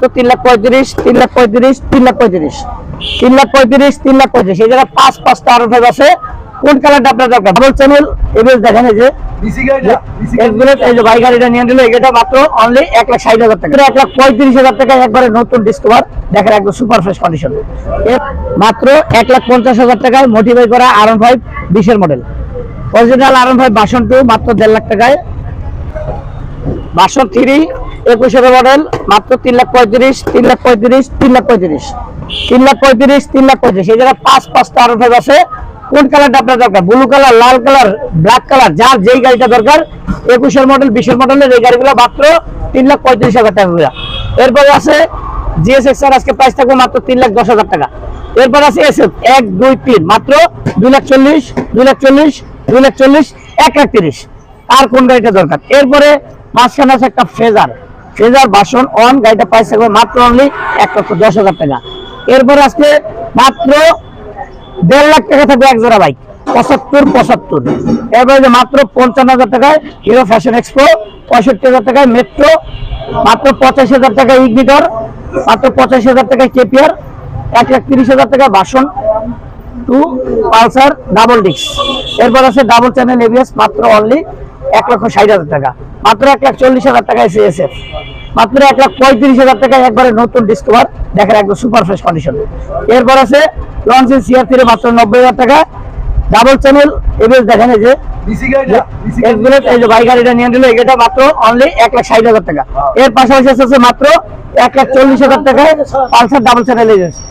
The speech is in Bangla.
তো তিন লাখ পঁয়ত্রিশ তিন লাখ পঁয়ত্রিশ তিন লাখ পঁয়ত্রিশ। তিন লাখ পঁয়ত্রিশ তিন লাখ পঁয়ত্রিশ। এই জায়গায় পাঁচ পাঁচটা আরও ফাইভ আছে। কোন কালারটা আপনার দরকার? ডাবল চ্যানেল দেখেন এই যে। ডিসি গাড়িটা ডিসি এগুলো এই যে বাইক গাড়িটা নিয়ে নিল এটা মাত্র অনলি এক লাখ ষাট হাজার টাকা। এক লাখ পঁয়ত্রিশ হাজার টাকা একবারে নতুন ডিসকভার দেখেন একদম সুপার ফ্রেশ কন্ডিশন মাত্র এক লাখ পঞ্চাশ হাজার টাকায় করা আর ফাইভ বিশের মডেল অরিজিনাল আর ফাইভ বাসন টু মাত্র দেড় লাখ টাকায়। বাসন থ্রি একুশের মডেল, মাত্র তিন লাখ পঁয়ত্রিশ, তিন লাখ পঁয়ত্রিশ, তিন লাখ পঁয়ত্রিশ। তিন লাখ পঁয়ত্রিশ, তিন লাখ পঁয়ত্রিশ। এই জায়গায় পাঁচ পাঁচটা আর ফাইভ আছে। কোন কালারটা আপনার দরকার? ব্লু কালার, লাল কালার, ব্ল্যাক কালার, যার যেই গাড়িটা দরকার, একুশের মডেল, বিশের মডেলের এই গাড়িগুলো মাত্র তিন লাখ পঁয়ত্রিশ হাজার টাকা এরপরে আছে জিএসএক্স আর, আজকে প্রাইস থাকবে মাত্র তিন লাখ দশ হাজার টাকা। এরপর আছে এসএফ এক, দুই, তিন, মাত্র দুই লাখ চল্লিশ, দুই লাখ চল্লিশ, দুই লাখ চল্লিশ, এক লাখ তিরিশ। আর কোন গাড়িটা দরকার? এরপরে মাঝখানে আছে একটা ফেজার। ফেজার বাসন অন গাড়িটা প্রাইস থাকবে মাত্র অনলি এক লক্ষ দশ হাজার টাকা। এরপর আজকে মাত্র দেড় লাখ টাকা থাকবে এক জোড়া বাইক পঁচাত্তর পঁচাত্তর। এরপরে মাত্র পঞ্চান্ন হাজার টাকায় হিরো ফ্যাশন এক্সপো পঁয়ষট্টি হাজার টাকায় মেট্রো মাত্র পঁচাশি হাজার টাকায় ইগনিটর মাত্র পঁচাশি হাজার টাকায় কেপিআর এক লাখ তিরিশ হাজার টাকায় বাসন টু পালসার ডাবল ডিক্স এরপর আছে ডাবল চ্যানেল এবিএস মাত্র অনলি এক লক্ষ ষাট হাজার টাকা। মাত্র এক লাখ চল্লিশ হাজার টাকা সিএসএফ মাত্র এক লাখ পঁয়ত্রিশ হাজার টাকায় একবারে নতুন ডিসকভার দেখেন একদম সুপার ফ্রেশ কন্ডিশন এরপর আছে লঞ্চের সিআর থ্রি মাত্র নব্বই হাজার টাকা। ডাবল চ্যানেল এবিএস দেখেন এই যে। ডিসি গাড়িটা ডিসি এগুলো এই যে বাইক গাড়িটা নিয়ে নিল এটা মাত্র অনলি এক লাখ ষাট হাজার টাকা। এর পাশাপাশি আছে মাত্র এক লাখ চল্লিশ হাজার টাকায় পালসার ডাবল চ্যানেল এজেন্সি